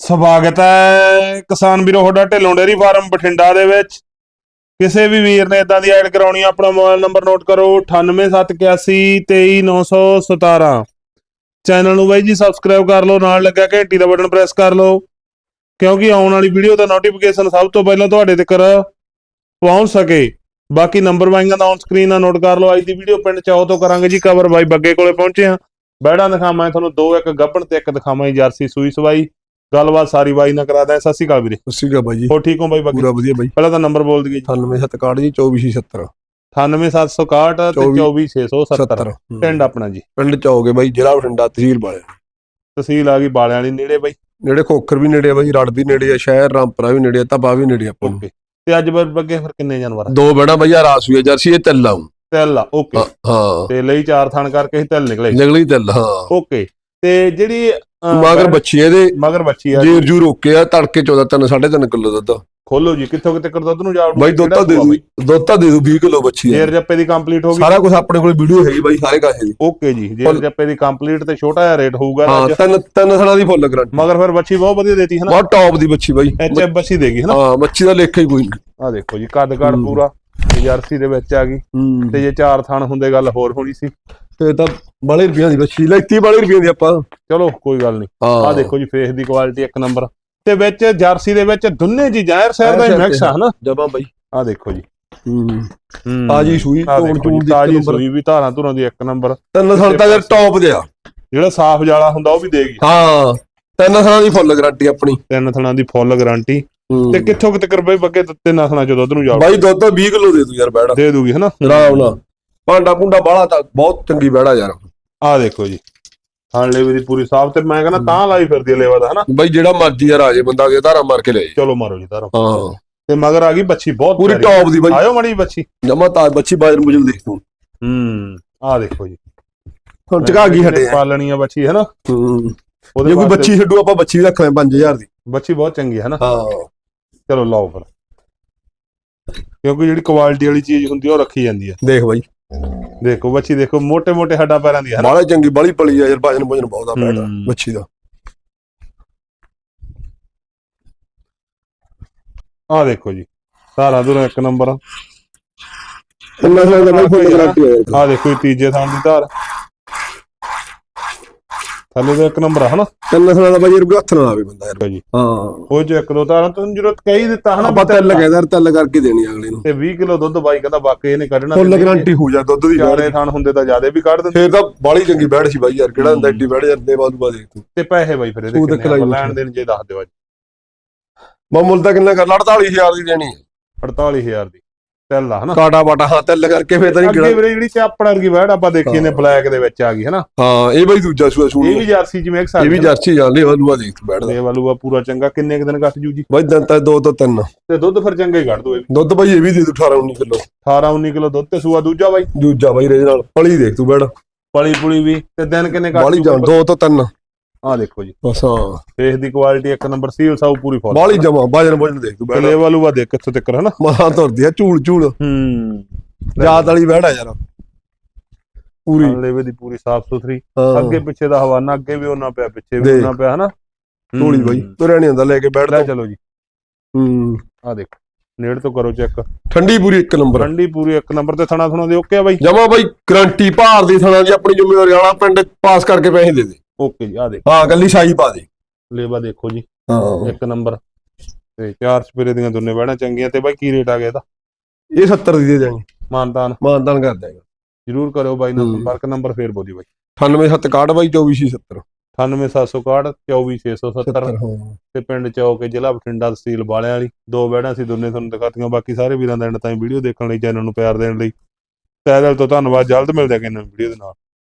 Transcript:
ਸਵਾਗਤ ਹੈ ਕਿਸਾਨ ਵੀਰੋ, ਤੁਹਾਡਾ ਢਿੱਲੋਂ ਡੇਰੀ ਫਾਰਮ ਬਠਿੰਡਾ ਦੇ ਵਿੱਚ। ਕਿਸੇ ਵੀ ਵੀਰ ਨੇ ਇਦਾਂ ਦੀ ਐਡ ਕਰਾਉਣੀ ਆ, ਆਪਣਾ ਮੋਬਾਈਲ ਨੰਬਰ ਨੋਟ ਕਰੋ 9871823917 ਚੈਨਲ ਨੂੰ ਬਾਈ ਜੀ ਸਬਸਕ੍ਰਾਈਬ ਕਰ ਲਓ, ਨਾਲ ਲੱਗਾ ਘੰਟੀ ਦਾ ਬਟਨ ਪ੍ਰੈਸ ਕਰ ਲਓ, ਕਿਉਂਕਿ ਆਉਣ ਵਾਲੀ ਵੀਡੀਓ ਦਾ ਨੋਟੀਫਿਕੇਸ਼ਨ ਸਭ ਤੋਂ ਪਹਿਲਾਂ ਤੁਹਾਡੇ ਤੱਕ ਪਹੁੰਚ ਸਕੇ। ਬਾਕੀ ਨੰਬਰ ਵਾਈਆਂ ਦਾ ਔਨ ਸਕਰੀਨ ਆ ਨੋਟ ਕਰ ਲਓ, ਅੱਜ ਦੀ ਵੀਡੀਓ ਪਿੰਡ ਚੌ ਤੋਂ ਕਰਾਂਗੇ ਜੀ ਕਵਰ ਬਾਈ ਬੱਗੇ ਕੋਲੇ ਪਹੁੰਚੇ ਆ ਬੈੜਾਂ ਦਿਖਾਵਾਂ ਤੁਹਾਨੂੰ ਦੋ ਇੱਕ ਗੱਬਣ ਤੇ ਇੱਕ ਦਿਖਾਵਾਂ ਜਰਸੀ ਸੂਈ ਸਵਾਈ। ਗੱਲਬਾਤ ਸਾਰੀ ਬਾਈ ਨਾਲ ਕਰਾਦਾ ਸਤਿ ਸ਼੍ਰੀ ਅਕਾਲ ਵੀਰੇ। ਸਤਿ ਸ਼੍ਰੀ ਅਕਾਲ ਬਾਈ ਜੀ। ਹੋ ਠੀਕ ਹੋ ਬਾਈ ਬੱਗੇ ਪੂਰਾ ਵਧੀਆ ਬਾਈ। ਪਹਿਲਾਂ ਤਾਂ ਨੰਬਰ ਬੋਲ ਦਈਏ ਜੀ। 9761 ਜੀ 2476 98761 ਤੇ 24670 70 ਪਿੰਡ ਆਪਣਾ ਜੀ। ਪਿੰਡ ਚੌਗੇ ਬਾਈ ਜ਼ਿਲ੍ਹਾ ਬਠਿੰਡਾ ਤਹਿਸੀਲ ਵਾਲੇ। ਤਹਿਸੀਲ ਆ ਗਈ ਬਾਲਿਆਂ ਵਾਲੀ ਨੇੜੇ ਬਾਈ। ਨੇੜੇ ਖੋਖਰ ਵੀ ਨੇੜੇ ਆ ਬਾਈ ਰੜ ਵੀ ਨੇੜੇ ਆ ਸ਼ਹਿਰ ਰਾਮਪੁਰਾ ਵੀ ਨੇੜੇ ਆ ਤਬਾ ਵੀ ਨੇੜੇ ਆ ਆਪਾਂ ਨੂੰ। ਤੇ ਅੱਜ ਬੱਗੇ ਫਿਰ ਕਿੰਨੇ ਜਾਨਵਰ ਆ? ਦੋ ਬੈਣਾ ਬਾਈ ਆ ਰਾਸ ਹੋਈ ਜਰਸੀ ਇਹ ਤਿੱਲ ਆਉਂ ਤਿਲ ਆ ਓਕੇ। ਹਾਂ ਤੇ ਲਈ ਚਾਰ ਥਣ ਕਰਕੇ ਹੀ ਤਿਲ ਨਿਕਲੇ। ਨਿਕਲੀ ਤਿੱਲ ਹਾਂ। ਓਕੇ। ਤੇ ਜਿਹੜੀ ਅਹ, ਮਗਰ ਬੱਚੀ ਇਹਦੇ। ਮਗਰ ਬੱਚੀ ਆ ਜੀਰ ਜੂ ਰੋਕੇ ਆ ਤੜਕੇ 14 3 3.5 ਕਿਲੋ ਦੁੱਧ। ਖੋਲੋ ਜੀ ਕਿੱਥੋਂ ਕਿਤੇ ਕਰ ਦੁੱਧ ਨੂੰ ਜਾ ਬਾਈ ਦੁੱਧ ਤਾਂ ਦੇ ਦੂ ਦੁੱਧ ਤਾਂ ਦੇ ਦੂ 20 ਕਿਲੋ ਬੱਚੀ ਆ ਜੇਰ ਜੱਪੇ ਦੀ ਕੰਪਲੀਟ ਹੋ ਗਈ। ਸਾਰਾ ਕੁਝ ਆਪਣੇ ਕੋਲ ਵੀਡੀਓ ਹੈਗੀ ਬਾਈ ਸਾਰੇ ਕਾਸੇ ਦੀ। ਓਕੇ ਜੀ ਜੇਰ ਜੱਪੇ ਦੀ ਕੰਪਲੀਟ ਤੇ ਛੋਟਾ ਜਿਹਾ ਰੇਟ ਹੋਊਗਾ ਹਾਂ ਅੱਜ। ਤਿੰਨ ਤਿੰਨ ਥਣਾ ਦੀ ਫੁੱਲ ਗਰੰਟੀ ਮਗਰ ਫਿਰ ਬੱਚੀ ਬਹੁਤ ਵਧੀਆ ਦੇਤੀ ਹੈ ਨਾ ਬਹੁਤ ਟੌਪ ਦੀ ਬੱਚੀ ਬਾਈ। ਐਚ ਐਫ ਬੱਚੀ ਦੇਗੀ ਹੈ ਨਾ ਹਾਂ ਬੱਚੀ ਦਾ ਲੇਖਾ ਹੀ ਕੋਈ ਨਹੀਂ। ਆ ਦੇਖੋ ਜੀ ਕੱਦ ਕੱਦ ਹੂੰ। ਪੂਰਾ। ਜਰਸੀ ਦੇ ਵਿੱਚ ਆ ਗਈ। ਹੂੰ। ਤੇ ਜੇ ਚਾਰ ਥਣ ਹੁੰਦੇ ਗੱਲ ਹੋਰ ਹੋਣੀ ਸੀ। ਤੇ ਤਾਂ ਬਾਲੇ ਰੁਪਈਆਂ ਦੀ ਬੱਚੀ ਲੈਤੀ ਬਾਲੇ ਰੁਪਈਆਂ ਦੀ ਆਪਾਂ। ਚਲੋ ਕੋਈ ਗੱਲ ਨਹੀਂ ਹਾਂ। ਆ ਦੇਖੋ ਜੀ ਫੇਸ ਦੀ ਕੁਆਲਿਟੀ ਇੱਕ ਨੰਬਰ ਤੇ ਵਿੱਚ ਜਰਸੀ ਦੇ ਵਿੱਚ ਦੁੰਨੇ ਜੀ ਜ਼ਾਹਿਰ ਸ਼ਹਿਰ ਦਾ ਹੀ ਮਿਕਸ ਆ ਹਨਾ? ਜਮਾ ਬਾਈ। ਆ ਦੇਖੋ ਜੀ। ਹੂੰ। ਤਾਜੀ ਸੂਈ ਆਹ ਦੇਖੋ ਟੂਣ ਜੀ, ਦੀ ਤਾਜੀ ਸੂਈ ਵੀ ਧਾਰਾਂ ਧੁਰਾਂ ਦੀ ਇੱਕ ਨੰਬਰ ਤਿੰਨ ਸਾਲ ਤਾਂ ਟੌਪ ਦੇ ਆ ਜਿਹੜਾ ਸਾਫ਼ ਜਾਲਾ ਹੁੰਦਾ ਉਹ ਵੀ ਦੇਗੀ ਹਾਂ ਤਿੰਨ ਸਾਲਾਂ ਦੀ ਫੁੱਲ ਗਾਰੰਟੀ ਆਪਣੀ। ਤਿੰਨ ਥਣਾਂ ਦੀ ਫੁੱਲ ਗਾਰੰਟੀ ਹੂੰ। ਤੇ ਕਿੱਥੋਂ ਕਿਤੇ ਕਰਬੇ ਬੱਗੇ ਤੇ ਨਸਣਾ ਚ ਦੁੱਧ ਨੂੰ ਜਾਓ ਬਾਈ ਦੁੱਧ ਤਾਂ 20 ਕਿਲੋ ਦੇ ਦੂ ਯਾਰ ਬੈੜਾ ਦੇ ਦੂਗੀ ਹਨਾ? ਆਰਾਮ ਨਾਲ। ਭਾਂਡਾ ਭੁੰਡਾ ਬਾਲਾ ਤਾਂ ਬਹੁਤ ਚੰਗੀ ਬੈੜਾ ਯਾਰ। ਆ ਦੇਖੋ ਜੀ। ਹਾਂ ਲੇਵੇ ਦੀ ਪੂਰੀ ਸਾਫ਼ ਤੇ ਮੈਂ ਕਹਿੰਦਾ ਤਾਂ ਲਾਈ ਫਿਰਦੀ ਲੇਵਾ ਦਾ ਹਨਾ? ਬਾਈ ਜਿਹੜਾ ਮਰਜ਼ੀ ਯਾਰ ਆ ਜੇ ਬੰਦਾ ਕੇ ਧਾਰਾ ਮਾਰ ਕੇ ਲੈ ਜਾਏ। ਚਲੋ ਮਾਰੋ ਜੀ ਧਾਰਾ। ਹਾਂ। ਤੇ ਮਗਰ ਆ ਗਈ ਬੱਚੀ ਬਹੁਤ ਪੂਰੀ ਪਿਆਰੀ। ਟੌਪ ਦੀ ਬਾਈ। ਆਇਓ ਮੜੀ ਬੱਚੀ। ਜਮਾ ਤਾਂ ਬੱਚੀ ਬਾਜਰ ਮੁਜਲ ਦੇਖ ਤੂੰ। ਹੂੰ ਆ ਦੇਖੋ ਜੀ। ਹੁਣ ਚਕਾ ਗਈ ਹਟੇ ਆ। ਪਾਲਣੀ ਆ ਬੱਚੀ ਹੈ ਨਾ ਹੂੰ। ਉਹਦੇ ਜੇ ਕੋਈ ਵਾਸਤੇ ਬੱਚੀ ਛੱਡੂ ਆਪਾਂ ਬੱਚੀ ਵੀ ਰੱਖ ਲੈ 5000 ਦੀ। ਬੱਚੀ ਬਹੁਤ ਚੰਗੀ ਹੈ ਨਾ ਹਾਂ। ਚਲੋ ਲਾਓ ਫਿਰ। ਕਿਉਂਕਿ ਜਿਹੜੀ ਕੁਆਲਿਟੀ ਵਾਲੀ ਚੀਜ਼ ਹੁੰਦੀ ਆ ਉਹ ਰੱਖੀ ਜਾਂਦੀ ਹੈ ਦੇਖ ਬਾਈ। ਦੇਖੋ ਬੱਚੀ ਦੇਖੋ ਮੋٹے ਮੋٹے ਹੱਡਾਂ ਪੈਰਾਂ ਦੀ ਹਰ ਚੰਗੀ ਬਾਲੀ ਪਲੀ ਆ ਯਾਰ ਭਾਜਨ ਭੋਜਨ ਬਹੁਤ ਆ ਪੈਣਾ ਹੂੰ। ਦਾ। ਆਹ ਦੇਖੋ ਜੀ ਸਾਰਾ ਦੂਰੋਂ ਇੱਕ ਨੰਬਰ ਆ। ਆ ਆਹ ਦੇਖੋ ਜੀ ਤੀਜੇ ਥਾਂ ਦੀ ਧਾਰ। ਥੱਲੇ ਦਾ ਇੱਕ ਨੰਬਰ ਆ ਹਨਾ? ਤਿੰਨ ਸਾਲਾਂ ਦਾ ਬਾਈ ਕੋਈ ਹੱਥ ਨਾ ਆਵੇ ਬੰਦਾ ਯਾਰ। ਜੀ। ਹਾਂ। ਉਹ ਜੋ ਇੱਕ ਦੋ ਧਾਰਾਂ ਤੁਹਾਨੂੰ ਜ਼ਰੂਰਤ ਕਹੀ ਦਿੱਤਾ ਹਨਾ ਆਪਾਂ ਤਿੱਲ ਕਹਿੰਦਾ ਤਿੱਲ ਕਰਕੇ ਦੇਣੀ ਅਗਲੇ ਨੂੰ। ਤੇ 20 ਕਿਲੋ ਦੁੱਧ ਬਾਈ ਕਹਿੰਦਾ ਵਾਕਈ ਇਹਨੇ ਕੱਢਣਾ ਫੁੱਲ ਗਾਰੰਟੀ ਹੋ ਜਾ ਦੁੱਧ ਦੀ ਜਿਆਦੇ ਥਾਨ ਹੁੰਦੇ ਤਾਂ ਜਿਆਦੇ ਵੀ ਕੱਢ ਦਿੰਦੇ। ਫੇਰ ਤਾਂ ਬਾਲੀ ਚੰਗੀ ਬੈੜ ਸੀ ਬਾਈ ਯਾਰ ਕਿਹੜਾ ਹੁੰਦਾ ਏਡੀ ਬੈੜ ਯਾਰ ਦੇ ਬਾਲੂਆ ਦੇਖ ਤੂੰ ਤੇ ਪੈਸੇ ਬਾਈ ਫਿਰ ਇਹਦੇ ਕਿੰਨੇ ਲੈਣ ਦੇਣ ਜੇ ਦੱਸ ਦਿਓ ਅੱਜ। ਮੈਂ ਮੁੱਲ ਤਾਂ ਕਿੰਨਾ ਕਰ 48000 ਦੀ ਦੇਣੀ ਹੈ 48000 ਦੀ। ਤਿਲ ਆ ਹਨਾ? ਕਾਟਾ ਬਾਟਾ ਹਾਂ ਤਿੱਲ ਕਰਕੇ ਫੇਰ ਤਾਂ ਨਹੀਂ ਅੱਗੇ ਵੀਰੇ ਜਿਹੜੀ ਚਾਪੜ ਵਰਗੀ ਵੈੜ ਆਪਾਂ ਦੇਖੀ ਨੇ ਬਲੈਕ ਦੇ ਵਿੱਚ ਆ ਗਈ ਹਨਾ? ਹਾਂ ਇਹ ਬਾਈ ਦੂਜਾ ਸੂਆ ਸੂਣ ਇਹ ਵੀ ਜਰਸੀ ਜਿਵੇਂ ਇੱਕ ਇਹ ਵੀ ਜਰਸੀ ਜਾਣ ਲਈ ਬਾਲੂਆ ਦੇਖ ਤੂੰ ਬੈੜ ਦਾ ਇਹ ਵਾਲੂਆ ਪੂਰਾ ਚੰਗਾ ਕਿੰਨੇ ਕੁ ਦਿਨ ਕੱਟ ਜੂ ਜੀ ਬਾਈ ਤਾਂ ਦੋ ਤੋਂ ਤਿੰਨ। ਤੇ ਦੁੱਧ ਫਿਰ ਚੰਗਾ ਹੀ ਕੱਢ ਦੋ ਇਹ। ਦੁੱਧ ਬਾਈ ਇਹ ਵੀ ਦੇ ਦੂ 18 19 ਕਿਲੋ। 18 19 ਕਿਲੋ ਦੁੱਧ ਤੇ ਸੂਆ ਦੂਜਾ ਬਾਈ। ਦੂਜਾ ਬਾਈ ਰੇਜ ਨਾਲ ਪਲੀ ਦੇਖ ਤੂੰ ਬੈੜ ਪਲੀ ਪੁਲੀ ਵੀ ਤੇ ਦਿਨ ਕਿੰਨੇ ਕੱਟ ਬਾਲੀ ਜਾਣ ਦੋ ਤੋਂ ਤਿੰਨ। ਆ ਦੇਖੋ ਜੀ। ਬਸ ਹਾਂ। ਫੇਸ ਦੀ ਕੁਆਲਿਟੀ ਇੱਕ ਨੰਬਰ ਸੀਲ ਸਾਊ ਪੂਰੀ ਫੁੱਲ ਬਾਲੀ ਜਮਾ ਬਾਜਨ ਬੁਜਨ ਦੇਖ ਤੂੰ ਬੈੜ ਤੇ ਵਾਲੂਆ ਦੇਖ ਕਿੱਥੋਂ ਤੱਕ ਹਨਾ ਮਹਾਂ ਤੁਰਦੀ ਆ ਝੂਲ ਝੂਲ। ਹੂੰ। ਜਾਤ ਵਾਲੀ ਆ ਯਾਰ। ਪੂਰੀ। ਲੇਵੇ ਦੀ ਪੂਰੀ ਸਾਫ਼ ਸੁਥਰੀ। ਅੱਗੇ ਪਿੱਛੇ ਦਾ ਹਵਾਨਾ ਅੱਗੇ ਵੀ ਉਹਨਾਂ ਪਿਆ ਪਿੱਛੇ ਵੀ। ਉਹਨਾਂ ਪਿਆ ਹਨਾ। ਝੋਲੀ ਬਾਈ। ਤੁਰਿਆ ਨਹੀਂ ਹੁੰਦਾ ਲੈ ਕੇ ਬੈਠ ਲੈ ਚਲੋ ਜੀ। ਹੂੰ। ਆ ਦੇਖੋ ਨੇੜ ਤੋਂ ਕਰੋ ਚੈੱਕ। ਠੰਡੀ ਪੂਰੀ ਇੱਕ ਨੰਬਰ ਠੰਡੀ ਪੂਰੀ ਇੱਕ ਨੰਬਰ ਤੇ ਥਣਾ ਥਣਾ ਦੇ ਓਕੇ ਆ ਬਾਈ? ਜਮਾ ਬਾਈ ਗਰੰਟੀ ਭਾਰ ਦੀ ਥਣਾ ਦੀ ਆਪਣੀ ਜ਼ਿੰਮੇਵਾਰੀ ਵਾਲਾ ਪਿੰਡ ਪਾਸ ਕਰਕੇ ਪੈਸੇ ਦੇ ਦੇ। ਓਕੇ ਜੀ ਆ ਦੇਖੋ। ਹਾਂ ਕੱਲੀ ਸ਼ਾਹੀ ਪਾ ਦੇ। ਲੇਵਾ ਦੇਖੋ ਜੀ ਹਾਂ। ਇੱਕ ਨੰਬਰ। ਤੇ ਚਾਰ ਸਪੇਰੇ ਦੀਆਂ ਦੋਨੇ ਬਹਿਣਾ ਚੰਗੀਆਂ ਤੇ ਬਾਈ ਕੀ ਰੇਟ ਆ ਗਿਆ ਇਹਦਾ? ਇਹ 70 ਦੀ ਦੇ ਜਾਣੀ ਮਾਨਤਾਨ। ਮਾਨਦਾਨ ਕਰ ਦੇਗਾ ਜਰੂਰ ਕਰਿਓ ਬਾਈ ਨਾਲ। ਸੰਪਰਕ ਨੰਬਰ ਫੇਰ ਬੋਲੀ ਬਾਈ। 9861 ਬਾਈ 2470 98761 24670 70 ਹਾਂ। ਤੇ ਪਿੰਡ ਚੌਕ ਜ਼ਿਲ੍ਹਾ ਬਠਿੰਡਾ ਤਹਿਸੀਲ ਬਾਲਿਆਂ ਵਾਲੀ। ਦੋ ਬਹਿਣਾ ਸੀ ਦੋਨੇ ਤੁਹਾਨੂੰ ਦਿਖਾਤੀਆਂ ਬਾਕੀ ਸਾਰੇ ਵੀਰਾਂ ਦਾ ਐਂਡ ਤਾਈਂ ਵੀਡੀਓ ਦੇਖਣ ਲਈ ਚੈਨਲ ਨੂੰ ਪਿਆਰ ਦੇਣ ਲਈ। ਤਹਿ ਦਿਲ ਤੋਂ ਧੰਨਵਾਦ ਜਲਦ ਮਿਲਦੇ ਹਾਂ ਕਿ ਨਵੀਂ ਵੀਡੀਓ ਦੇ ਨਾਲ।